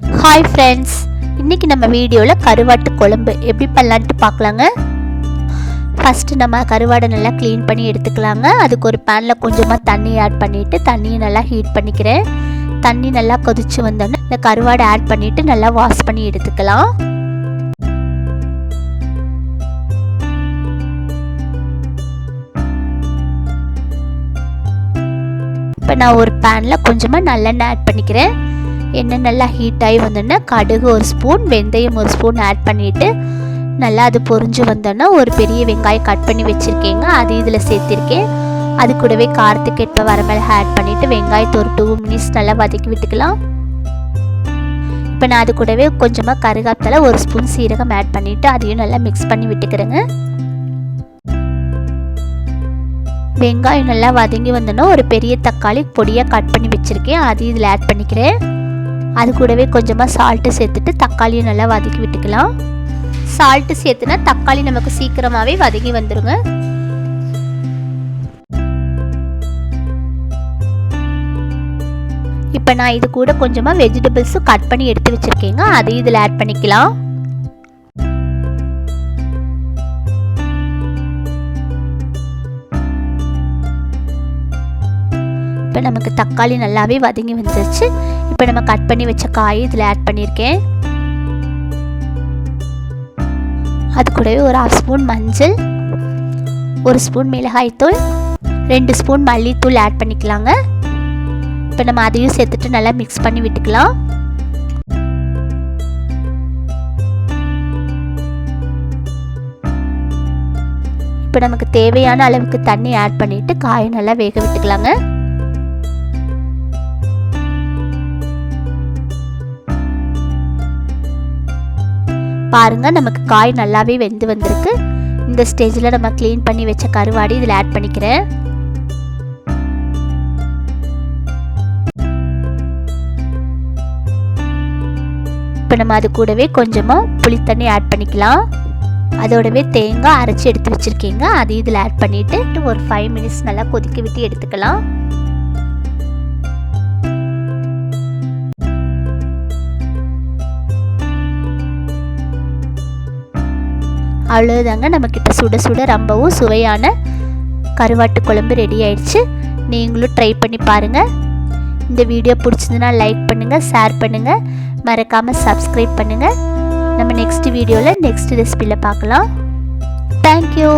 Hi friends இன்றைக்கி நம்ம வீடியோவில் கருவாட்டு குழம்பு எப்படி பண்ணலான்ட்டு பார்க்கலாங்க. ஃபஸ்ட்டு நம்ம கருவாடை நல்லா க்ளீன் பண்ணி எடுத்துக்கலாங்க. அதுக்கு ஒரு பேனில் கொஞ்சமாக தண்ணி ஆட் பண்ணிவிட்டு தண்ணியை நல்லா ஹீட் பண்ணிக்கிறேன். தண்ணி நல்லா கொதிச்சு வந்தோடனே இந்த கருவாடை ஆட் பண்ணிவிட்டு நல்லா வாஷ் பண்ணி எடுத்துக்கலாம். இப்போ நான் ஒரு பேனில் கொஞ்சமாக நல்லெண்ணெய் ஆட் பண்ணிக்கிறேன். எண்ணெய் நல்லா ஹீட் ஆகி வந்தோடனே கடுகு ஒரு ஸ்பூன் வெந்தயம் ஒரு ஸ்பூன் ஆட் பண்ணிவிட்டு நல்லா அது பொரிஞ்சு வந்தோன்னா ஒரு பெரிய வெங்காயம் கட் பண்ணி வச்சுருக்கேங்க. அது இதில் சேர்த்திருக்கேன். அது கூடவே காரத்துக்கு ஏற்ப வரமிளகா ஆட் பண்ணிவிட்டு வெங்காயத்தை ஒரு டூ மினிட்ஸ் நல்லா வதக்கி விட்டுக்கலாம். இப்போ நான் அது கூடவே கொஞ்சமாக கருகாப்பில் ஒரு ஸ்பூன் சீரகம் ஆட் பண்ணிவிட்டு அதையும் நல்லா மிக்ஸ் பண்ணி விட்டுக்கிறேங்க. வெங்காயம் நல்லா வதங்கி வந்தோன்னா ஒரு பெரிய தக்காளி பொடியாக கட் பண்ணி வச்சுருக்கேன். அது இதில் ஆட் பண்ணிக்கிறேன். அது கூடவே கொஞ்சமாக சால்ட்டு சேர்த்துட்டு தக்காளியை நல்லா வதக்கி விட்டுக்கலாம். சால்ட்டு சேர்த்துனா தக்காளி நமக்கு சீக்கிரமாகவே வதங்கி வந்துடுங்க இப்போ நான் இது கூட கொஞ்சமாக வெஜிடபிள்ஸும் கட் பண்ணி எடுத்து வச்சுருக்கேங்க. அதையும் இதில் ஆட் பண்ணிக்கலாம். இப்போ நமக்கு தக்காளி நல்லாவே வதங்கி வந்துருச்சு. இப்போ நம்ம கட் பண்ணி வச்ச காய் இதில் ஆட் பண்ணியிருக்கேன். அது கூடவே ஒரு ஹாஃப் ஸ்பூன் மஞ்சள் ஒரு ஸ்பூன் மிளகாய்த்தூள் ரெண்டு ஸ்பூன் மல்லித்தூள் ஆட் பண்ணிக்கலாங்க. இப்போ நம்ம அதையும் சேர்த்துட்டு நல்லா மிக்ஸ் பண்ணி விட்டுக்கலாம். இப்போ நமக்கு தேவையான அளவுக்கு தண்ணி ஆட் பண்ணிவிட்டு காயை நல்லா வேக விட்டுக்கலாங்க. பாருங்கள் நமக்கு காய் நல்லாவே வெந்து வந்திருக்கு. இந்த ஸ்டேஜில் நம்ம க்ளீன் பண்ணி வச்ச கருவாடி இதில் ஆட் பண்ணிக்கிறேன். இப்போ நம்ம அது கூடவே கொஞ்சமாக புளித்தண்ணி ஆட் பண்ணிக்கலாம். அதோடவே தேங்காய் அரைச்சி எடுத்து வச்சுருக்கீங்க. அது இதில் ஆட் பண்ணிவிட்டு ஒரு ஃபைவ் மினிட்ஸ் நல்லா கொதிக்க விட்டு எடுத்துக்கலாம். அவ்வளோதாங்க நம்மக்கிட்ட சுட சுட ரொம்பவும் சுவையான கருவாட்டு குழம்பு ரெடி ஆயிடுச்சு. நீங்களும் ட்ரை பண்ணி பாருங்கள் இந்த வீடியோ பிடிச்சதுன்னா லைக் பண்ணுங்கள் ஷேர் பண்ணுங்கள் மறக்காமல் சப்ஸ்கிரைப் பண்ணுங்கள் நம்ம நெக்ஸ்ட் வீடியோவில் நெக்ஸ்ட் ரெசிபியில் பார்க்கலாம். தேங்க்யூ